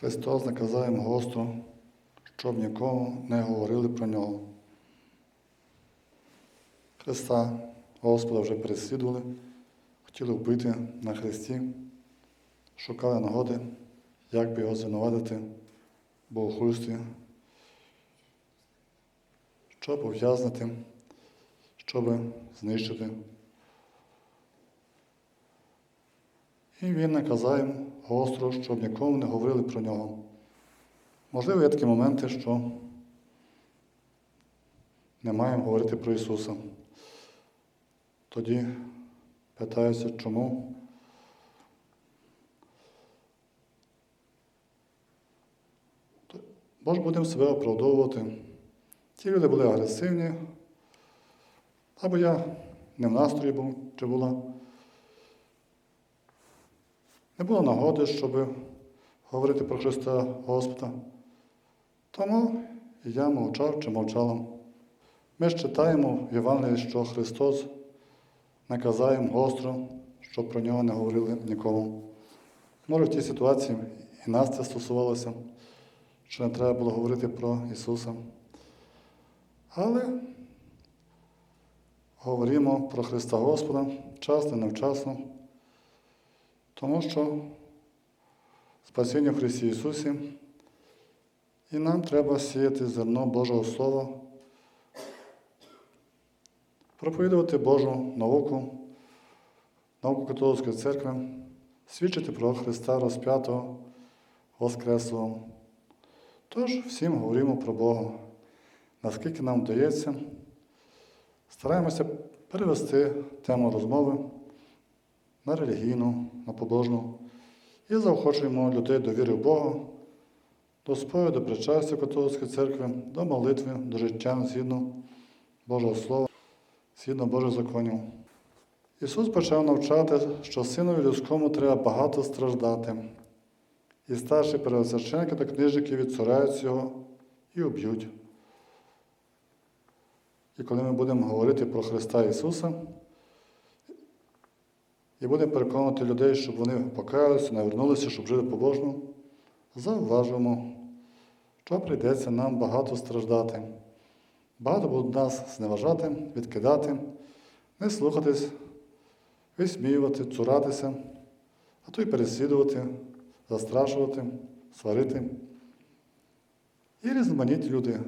Христос наказав їм гостро, щоб нікому не говорили про нього. Христа, Господа вже переслідували, хотіли вбити на хресті, шукали нагоди, як би його звинуватити богохульстві, щоб ув'язнити, щоб знищити. І він наказав їм гостро, щоб нікому не говорили про нього. Можливо, є такі моменти, що не маємо говорити про Ісуса. Тоді питаюся, чому? Бо ж будемо себе оправдовувати. Ті люди були агресивні, або я не в настрої був чи була. Не було нагоди, щоб говорити про Христа Господа. Тому я мовчав чи мовчала. Ми ж читаємо в Євангелії, що Христос наказав їм гостро, щоб про нього не говорили нікому. Може, в тій ситуації і нас це стосувалося, що не треба було говорити про Ісуса. Але говоримо про Христа Господа вчасно, невчасно, тому що спасіння в Христі Ісусі, і нам треба сіяти зерно Божого Слова, проповідувати Божу науку, науку католицької церкви, свідчити про Христа розп'ятого, Воскреслого. Тож всім говоримо про Бога. Наскільки нам вдається, стараємося перевести тему розмови на релігійну, на побожну і заохочуємо людей до віри в Бога, до сповіді, до причастя католицької церкви, до молитви, до життя згідно Божого Слова, згідно Божих законів. Ісус почав навчати, що синові людському треба багато страждати, і старші первосвященники та книжники відцураються його і уб'ють. І коли ми будемо говорити про Христа Ісуса, і будемо переконувати людей, щоб вони покаялися, навернулися, щоб жили побожно, зауважуємо, що прийдеться нам багато страждати. Багато будуть нас зневажати, відкидати, не слухатись, висміювати, цуратися, а то й переслідувати, застрашувати, сварити. І різноманітні люди,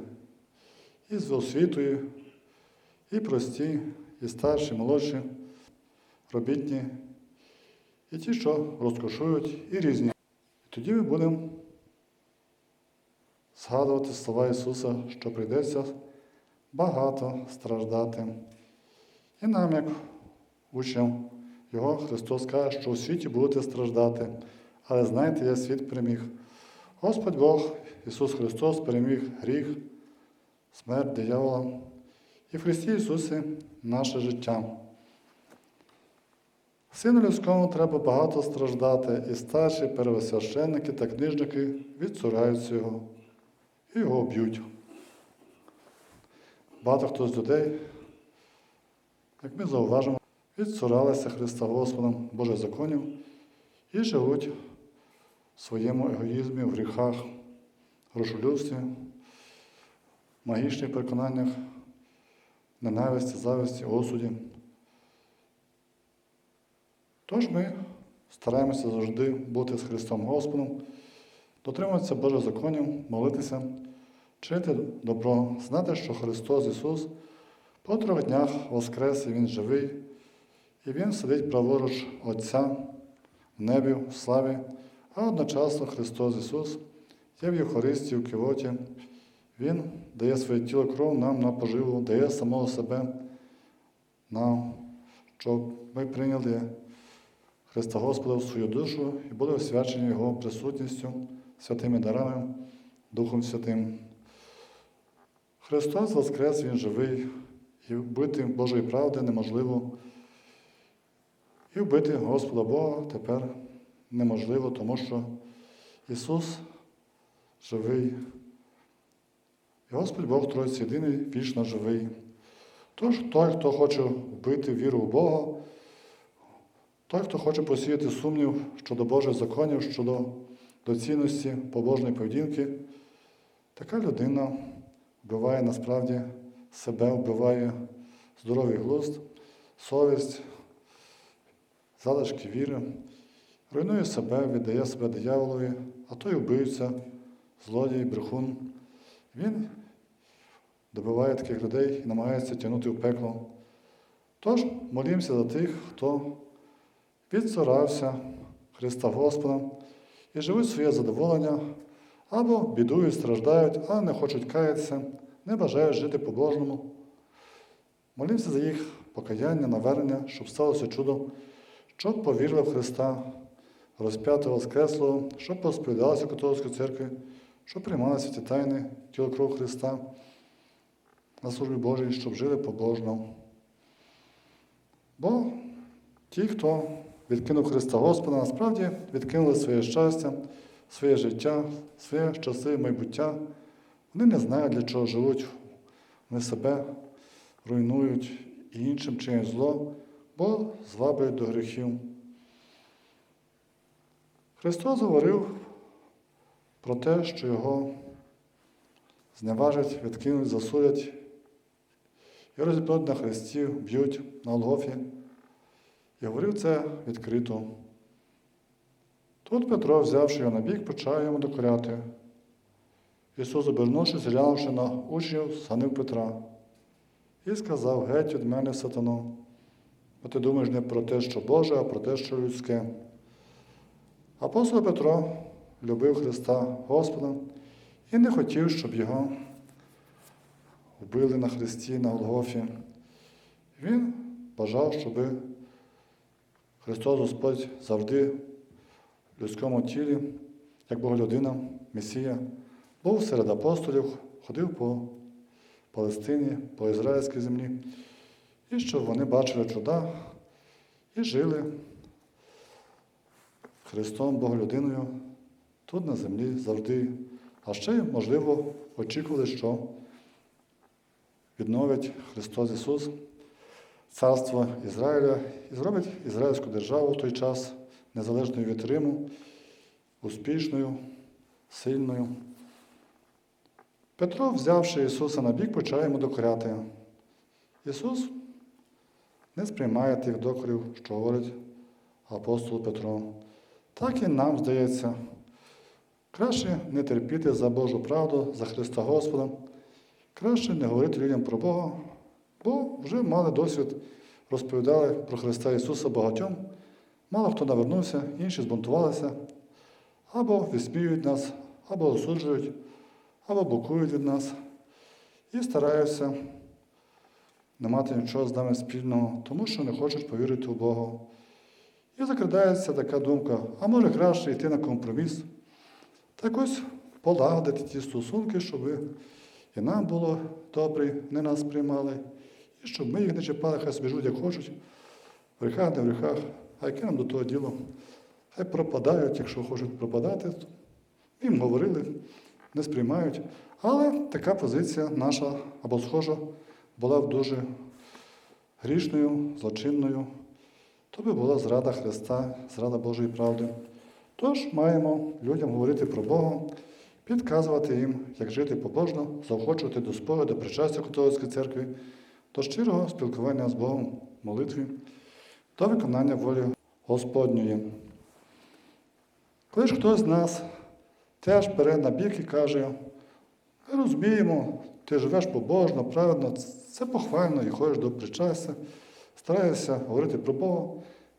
і з освітою, і прості, і старші, і молодші, робітні, і ті, що розкошують, і різні. І тоді ми будемо згадувати слова Ісуса, що прийдеться багато страждати. І нам, як учням Його, Христос каже, що у світі будете страждати, але знаєте, я світ переміг. Господь Бог, Ісус Христос переміг гріх, смерть диявола і в Христі Ісусі наше життя. Сину людському треба багато страждати, і старші первосвященники та книжники відцураються його і його б'ють. Багато хто з людей, як ми зауважимо, відцуралися Христа Господом Божих законів і живуть в своєму егоїзмі, в гріхах, грошолюбстві, магічних переконаннях, ненависті, зависті, осуді. Тож ми стараємося завжди бути з Христом Господом, дотримуватися Божих законів, молитися, вчити добро, знати, що Христос Ісус по трьох днях воскрес і Він живий, і Він сидить праворуч Отця в небі, в славі, а одночасно Христос Ісус є в Євхаристії, в Кивоті. Він дає своє тіло кров нам на поживу, дає самого себе нам, щоб ми прийняли Христа Господа в свою душу і були освячені Його присутністю, святими дарами, Духом Святим. Христос Воскрес, Він живий, і вбити Божої правди неможливо. І вбити Господа Бога тепер неможливо, тому що Ісус живий. І Господь Бог Тройці єдиний вічно живий. Тож той, хто хоче вбити віру в Бога, той, хто хоче посіяти сумнів щодо Божих законів, щодо до цінності побожної поведінки, така людина вбиває насправді себе, вбиває здоровий глузд, совість, залишки віри, руйнує себе, віддає себе дияволові, а той вбивця, злодій, брехун. Він добиває таких людей і намагається тягнути в пекло. Тож молімося за тих, хто відцорався Христа Господа і живуть своє задоволення, або бідують, страждають, а не хочуть каятися, не бажають жити по-божному. Молімося за їх покаяння, навернення, щоб сталося чудо, щоб повірили в Христа, розп'ятого Воскреслого, щоб посповідалися католицької церкви, щоб приймали святі тайни, тіло кров Христа на службі Божій, щоб жили побожно. Бо ті, хто відкинув Христа Господа, насправді відкинули своє щастя, своє життя, своє щасливе майбуття. Вони не знають, для чого живуть. Вони себе руйнують і іншим чинять зло, бо зваблюють до гріхів. Христос говорив про те, що його зневажать, відкинуть, засудять і розіпнуть на хресті, б'ють на Голгофі. І говорив це відкрито. Тут Петро, взявши його на бік, почав йому докоряти. Ісус, обернувшись, глянувши на учнів, зганив Петра і сказав: Геть від мене, сатано, бо ти думаєш не про те, що Боже, а про те, що людське. Апостол Петро любив Христа Господа і не хотів, щоб його вбили на Христі, на Голгофі. Він бажав, щоб Христос Господь завжди в людському тілі, як Боголюдина, Месія, був серед апостолів, ходив по Палестині, по ізраїльській землі, і щоб вони бачили чуда і жили Христом, Боголюдиною тут на землі завжди. А ще, можливо, очікували, що відновить Христос Ісус царство Ізраїля і зробить ізраїльську державу в той час незалежною від Риму, успішною, сильною. Петро, взявши Ісуса на бік, почав йому докоряти. Ісус не сприймає тих докорів, що говорить апостол Петро. Так і нам здається, краще не терпіти за Божу правду, за Христа Господа, краще не говорити людям про Бога, бо вже мали досвід, розповідали про Христа Ісуса багатьом, мало хто навернувся, інші збунтувалися, або висміюють нас, або осуджують, або блокують від нас. І стараються не мати нічого з нами спільного, тому що не хочуть повірити у Бога. І закрадається така думка, а може краще йти на компроміс, так ось полагодити ті стосунки, щоб і нам було добре, не нас приймали, щоб ми їх не чіпали, хай собі живуть, як хочуть, в гріхах, не в гріхах, а яке нам до того діло. Хай пропадають, якщо хочуть пропадати. Їм говорили, не сприймають. Але така позиція наша або схожа була б дуже грішною, злочинною. То би була зрада Христа, зрада Божої правди. Тож маємо людям говорити про Бога, підказувати їм, як жити побожно, заохочувати до спогаду причастя католицької церкви, до щирого спілкування з Богом, молитві, до виконання волі Господньої. Коли ж хтось з нас теж бере на бік і каже, ми розуміємо, ти живеш побожно, праведно, це похвально і ходиш до причастя, стараєшся говорити про Бога.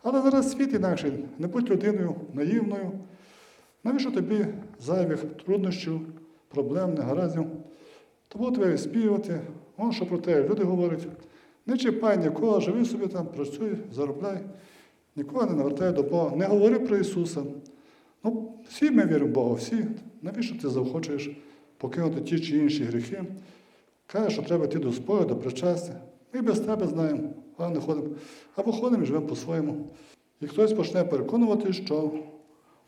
Але зараз світ інакший, не будь людиною наївною. Навіщо тобі зайвих труднощів, проблем, негараздів? Тому тебе виспівувати, он що про те люди говорять. Не чіпай нікого, живи собі там, працюй, заробляй, нікого не навертай до Бога. Не говори про Ісуса. Ну, всі ми віримо в Бога, всі. Навіщо ти захочеш покинути ті чи інші гріхи? Кажеш, що треба йти до спою, до причастя. Ми без тебе знаємо, а не ходимо. Або ходимо і живемо по-своєму. І хтось почне переконувати, що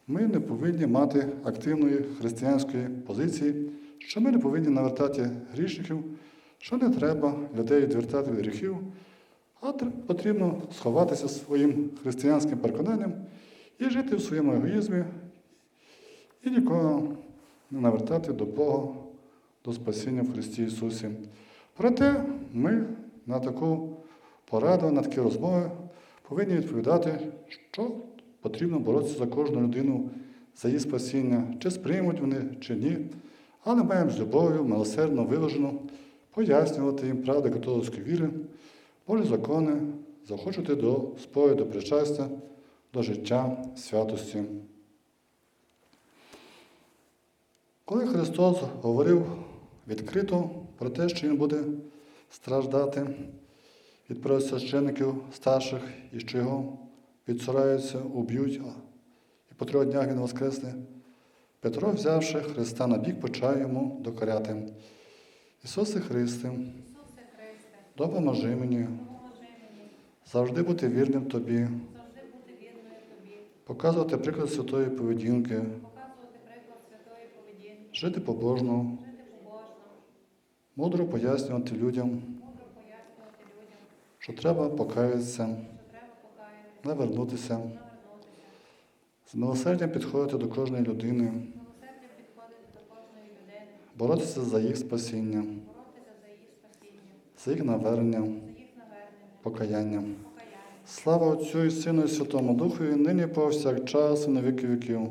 ми не повинні мати активної християнської позиції, що ми не повинні навертати грішників, що не треба людей відвертати від гріхів, а потрібно сховатися своїм християнським переконанням і жити в своєму егоїзмі і нікого не навертати до Бога, до спасіння в Христі Ісусі. Проте ми на таку пораду, на такі розмови повинні відповідати, що потрібно боротися за кожну людину, за її спасіння, чи сприймуть вони, чи ні. Але маємо з любов'ю, милосердно, виважено пояснювати їм правди католицької віри, Божі закони, захочути до сповіду причастя, до життя, святості. Коли Христос говорив відкрито про те, що Він буде страждати від первосвящеників старших і що його відцураються, уб'ють, і по трьох днях Він воскресне, Петро, взявши Христа на бік, почав йому докоряти. Ісусе Христе, допоможи мені завжди бути вірним Тобі, показувати приклад святої поведінки, жити побожно, мудро пояснювати людям, що треба покаятися, навернутися, навернутися, з милосердям підходити до кожної людини, милосердям підходити до кожної людини, боротися за їх спасіння, за їх навернення, покаяння. Слава Отцю і Сину і Святому Духові, нині повсякчас і на віки віків.